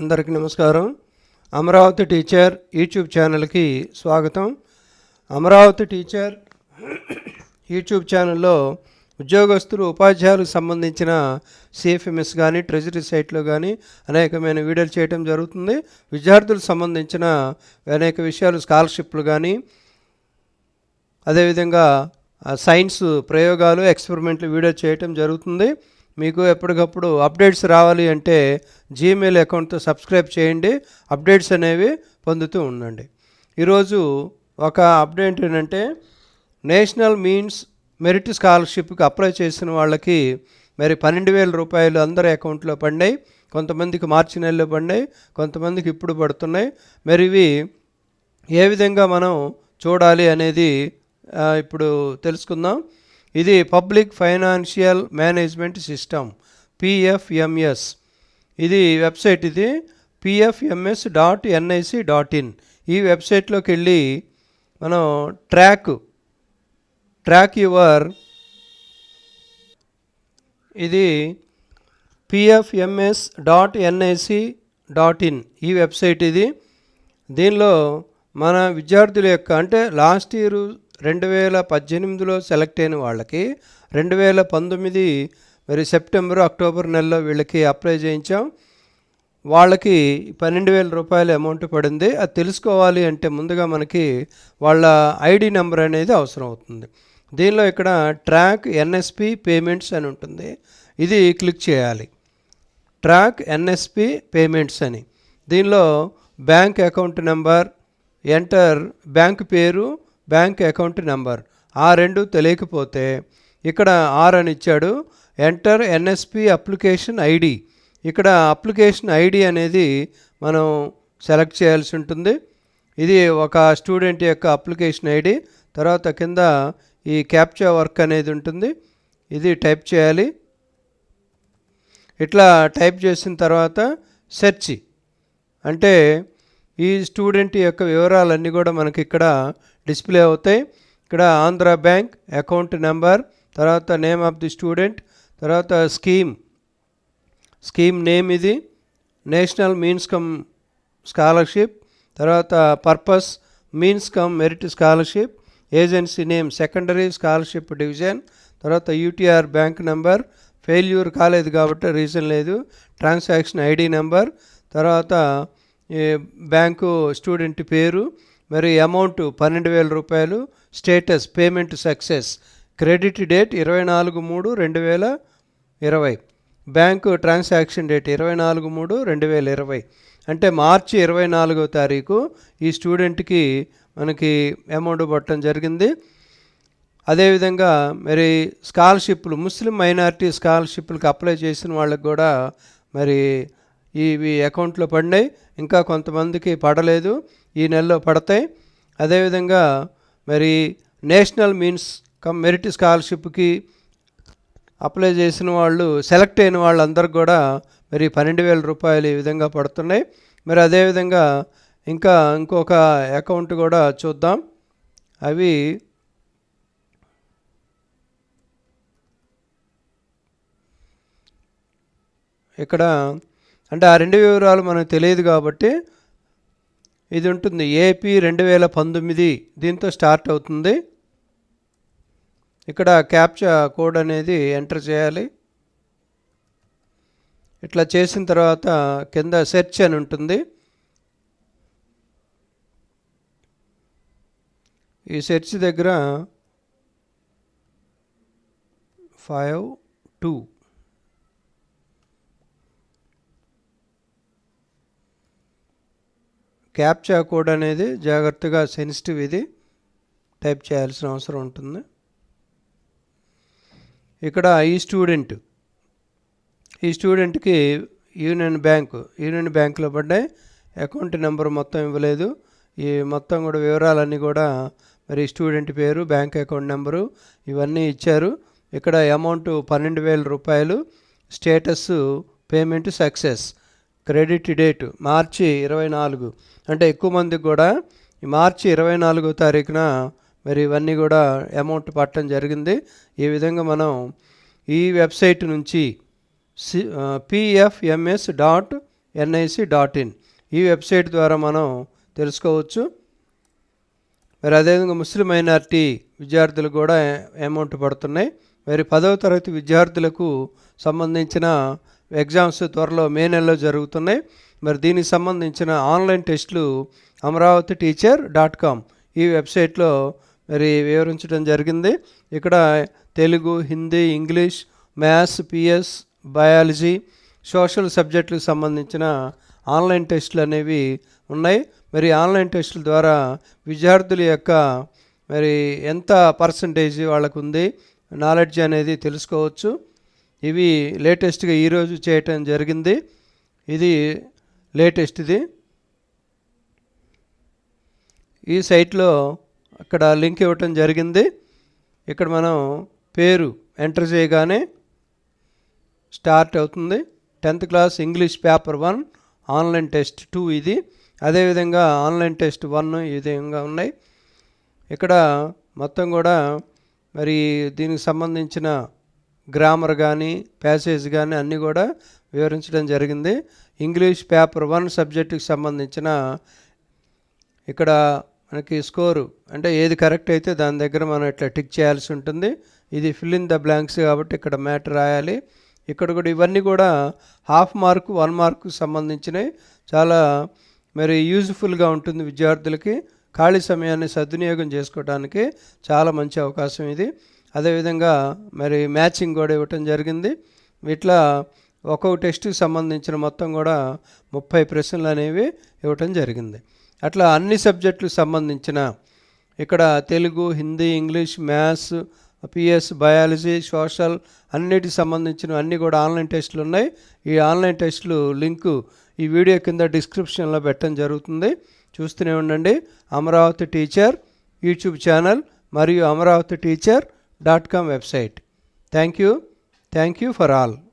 అందరికీ నమస్కారం. Amaravati teacher YouTube ఛానల్కి స్వాగతం. అమరావతి టీచర్ యూట్యూబ్ ఛానల్లో ఉద్యోగస్తులు ఉపాధ్యాయులకు సంబంధించిన సిఎఫ్ఎంఎస్ కానీ ట్రెజరీ సైట్లో కానీ అనేకమైన వీడియోలు చేయడం జరుగుతుంది. విద్యార్థులకు సంబంధించిన అనేక విషయాలు స్కాలర్షిప్లు కానీ అదేవిధంగా ఆ, సైన్స్ ప్రయోగాలు ఎక్స్పెరిమెంట్లు వీడియో చేయటం జరుగుతుంది. మీకు ఎప్పటికప్పుడు అప్డేట్స్ రావాలి అంటే జీమెయిల్ అకౌంట్తో సబ్స్క్రైబ్ చేయండి. అప్డేట్స్ అనేవి పొందుతూ ఉండండి. ఈరోజు ఒక అప్డేట్ ఏంటంటే నేషనల్ మీన్స్ మెరిట్ స్కాలర్షిప్కి అప్లై చేసిన వాళ్ళకి మరి పన్నెండు వేల రూపాయలు అందరి అకౌంట్లో పడినాయి. కొంతమందికి మార్చి నెలలో పడినాయి కొంతమందికి ఇప్పుడు పడుతున్నాయి. మరి ఇవి ఏ విధంగా మనం చూడాలి అనేది ఇప్పుడు తెలుసుకుందాం. ఇది public financial management system PFMS ఇది వెబ్సైట్ ఇది PFMS dot NIC dot in ఈ వెబ్సైట్లోకి వెళ్ళి మనం ట్రాక్ ట్రాక్ యువర్ ఇది PFMS dot NIC dot in ఈ వెబ్సైట్ ఇది. దీనిలో మన విద్యార్థుల యొక్క అంటే లాస్ట్ ఇయర్ రెండు వేల పద్దెనిమిదిలో సెలెక్ట్ అయిన వాళ్ళకి రెండు వేల పంతొమ్మిది మరి సెప్టెంబర్ అక్టోబర్ నెలలో వీళ్ళకి అప్లై చేయించాం. వాళ్ళకి పన్నెండు వేల రూపాయల అమౌంట్ పడింది. అది తెలుసుకోవాలి అంటే ముందుగా మనకి వాళ్ళ ఐడి నెంబర్ అనేది అవసరం అవుతుంది. దీనిలో ఇక్కడ ట్రాక్ ఎన్ఎస్పి పేమెంట్స్ అని ఉంటుంది. ఇది క్లిక్ చేయాలి. ట్రాక్ ఎన్ఎస్పి పేమెంట్స్ అని. దీనిలో bank account number enter bank పేరు బ్యాంక్ అకౌంట్ నెంబర్. ఆ రెండు తెలియకపోతే ఇక్కడ ఆర్ అని ఇచ్చాడు. ఎంటర్ ఎన్ఎస్పి అప్లికేషన్ ఐడి ఇక్కడ అప్లికేషన్ ఐడి అనేది మనం సెలెక్ట్ చేయాల్సి ఉంటుంది. ఇది ఒక స్టూడెంట్ యొక్క అప్లికేషన్ ఐడి తర్వాత కింద ఈ క్యాప్చా వర్క్ అనేది ఉంటుంది. ఇది టైప్ చేయాలి. ఇట్లా టైప్ చేసిన తర్వాత సెర్చ్ అంటే ఈ స్టూడెంట్ యొక్క వివరాలన్నీ కూడా మనకి ఇక్కడ డిస్ప్లే అవుతాయి. ఇక్కడ ఆంధ్ర బ్యాంక్ అకౌంట్ నెంబర్ తర్వాత నేమ్ ఆఫ్ ది స్టూడెంట్ తర్వాత స్కీమ్. స్కీమ్ నేమ్ ఇది. నేషనల్ మీన్స్ కమ్ స్కాలర్షిప్ తర్వాత purpose means cum merit scholarship agency name secondary scholarship division తర్వాత యూటీఆర్ బ్యాంక్ నెంబర్. ఫెయిల్యూర్ కాలేదు కాబట్టి రీజన్ లేదు. ట్రాన్సాక్షన్ ఐడి నెంబర్ తర్వాత bank student పేరు మరి అమౌంట్ పన్నెండు వేల రూపాయలు status payment success credit date ఇరవై నాలుగు మూడు రెండు వేల ఇరవై. బ్యాంకు ట్రాన్సాక్షన్ డేట్ ఇరవై నాలుగు మూడు రెండు వేల ఇరవై. అంటే మార్చి ఇరవై నాలుగో తారీఖు ఈ స్టూడెంట్కి మనకి అమౌంట్ పట్టడం జరిగింది. అదేవిధంగా మరి స్కాలర్షిప్లు ముస్లిం మైనారిటీ స్కాలర్షిప్లకు అప్లై చేసిన వాళ్ళకి కూడా మరి ఇవి అకౌంట్లో పడినాయి. ఇంకా కొంతమందికి పడలేదు. ఈ నెలలో పడతాయి. అదేవిధంగా మరి నేషనల్ మీన్స్ కమ్ మెరిట్ స్కాలర్షిప్కి అప్లై చేసిన వాళ్ళు సెలెక్ట్ అయిన వాళ్ళందరికీ కూడా మరి పన్నెండు వేల రూపాయలు ఈ విధంగా పడుతున్నాయి. మరి అదేవిధంగా ఇంకా ఇంకొక అకౌంట్ కూడా చూద్దాం. అవి ఇక్కడ అంటే ఆ రెండు వివరాలు మనకు తెలియదు కాబట్టి ఇది ఉంటుంది. ఏపీ రెండు వేల పంతొమ్మిది దీంతో స్టార్ట్ అవుతుంది. ఇక్కడ క్యాప్చా కోడ్ అనేది ఎంటర్ చేయాలి. ఇట్లా చేసిన తర్వాత కింద సెర్చ్ అని ఉంటుంది. ఈ సెర్చ్ దగ్గర ఫైవ్ టూ క్యాప్చా కోడ్ అనేది జాగ్రత్తగా సెన్సిటివ్ ఇది. టైప్ చేయాల్సిన అవసరం ఉంటుంది. ఇక్కడ ఈ స్టూడెంట్. ఈ స్టూడెంట్కి యూనియన్ బ్యాంక్ యూనియన్ బ్యాంకులో పడ్డాయి. అకౌంట్ నెంబర్ మొత్తం ఇవ్వలేదు. ఈ మొత్తం కూడా వివరాలన్నీ కూడా మరి స్టూడెంట్ పేరు బ్యాంక్ అకౌంట్ నెంబరు ఇవన్నీ ఇచ్చారు. ఇక్కడ అమౌంట్ పన్నెండు వేల రూపాయలు. Status payment success. Credit date మార్చి ఇరవై నాలుగు. అంటే ఎక్కువ మందికి కూడా ఈ మార్చి ఇరవై నాలుగో తారీఖున మరి ఇవన్నీ కూడా అమౌంట్ పట్టడం జరిగింది. ఈ విధంగా మనం ఈ వెబ్సైట్ నుంచి C PFMS dot NIC dot in ఈ వెబ్సైట్ ద్వారా మనం తెలుసుకోవచ్చు. మరి అదేవిధంగా ముస్లిం మైనార్టీ విద్యార్థులు కూడా అమౌంట్ పడుతున్నాయి. మరి పదవ తరగతి విద్యార్థులకు సంబంధించిన ఎగ్జామ్స్ త్వరలో మే నెలలో జరుగుతున్నాయి. మరి దీనికి సంబంధించిన ఆన్లైన్ టెస్టులు అమరావతి టీచర్ డాట్ కామ్ ఈ వెబ్సైట్లో మరి వివరించడం జరిగింది. ఇక్కడ Telugu Hindi English maths PS biology social సబ్జెక్టులకు సంబంధించిన ఆన్లైన్ టెస్టులు అనేవి ఉన్నాయి. మరి ఆన్లైన్ టెస్టుల ద్వారా విద్యార్థుల యొక్క మరి ఎంత పర్సంటేజ్ వాళ్ళకు ఉంది నాలెడ్జ్ అనేది తెలుసుకోవచ్చు. ఇవి లేటెస్ట్గా ఈరోజు చేయటం జరిగింది. ఇది లేటెస్ట్ది ఈ సైట్లో అక్కడ లింక్ ఇవ్వటం జరిగింది. ఇక్కడ మనం పేరు ఎంటర్ చేయగానే స్టార్ట్ అవుతుంది. Tenth class English paper one online test two ఇది. అదేవిధంగా ఆన్లైన్ టెస్ట్ వన్ ఈ విధంగా ఉన్నాయి. ఇక్కడ మొత్తం కూడా మరి దీనికి సంబంధించిన గ్రామర్ కానీ ప్యాసేజ్ కానీ అన్నీ కూడా వివరించడం జరిగింది. ఇంగ్లీష్ పేపర్ వన్ సబ్జెక్టుకి సంబంధించిన ఇక్కడ మనకి స్కోరు అంటే ఏది కరెక్ట్ అయితే దాని దగ్గర మనం ఇట్లా టిక్ చేయాల్సి ఉంటుంది. ఇది ఫిల్ ఇన్ ద బ్లాంక్స్ కాబట్టి ఇక్కడ మ్యాటర్ రాయాలి. ఇక్కడ కూడా ఇవన్నీ కూడా హాఫ్ మార్క్ వన్ మార్క్ సంబంధించినవి. చాలా మరి యూజ్ఫుల్గా ఉంటుంది విద్యార్థులకి. ఖాళీ సమయాన్ని సద్వినియోగం చేసుకోవడానికి చాలా మంచి అవకాశం ఇది. అదేవిధంగా మరి మ్యాచింగ్ కూడా ఇవ్వటం జరిగింది. ఇట్లా ఒక్కొక్క టెస్ట్కి సంబంధించిన మొత్తం కూడా ముప్పై ప్రశ్నలు అనేవి ఇవ్వటం జరిగింది. అట్లా అన్ని సబ్జెక్టులకు సంబంధించిన ఇక్కడ Telugu Hindi English maths PS biology social అన్నిటికి సంబంధించిన అన్నీ కూడా ఆన్లైన్ టెస్టులు ఉన్నాయి. ఈ ఆన్లైన్ టెస్టులు లింకు ఈ వీడియో కింద డిస్క్రిప్షన్లో పెట్టడం జరుగుతుంది. చూస్తూనే ఉండండి. అమరావతి టీచర్ యూట్యూబ్ ఛానల్ మరియు Amaravati teacher www.ecom website. Thank you. Thank you for all.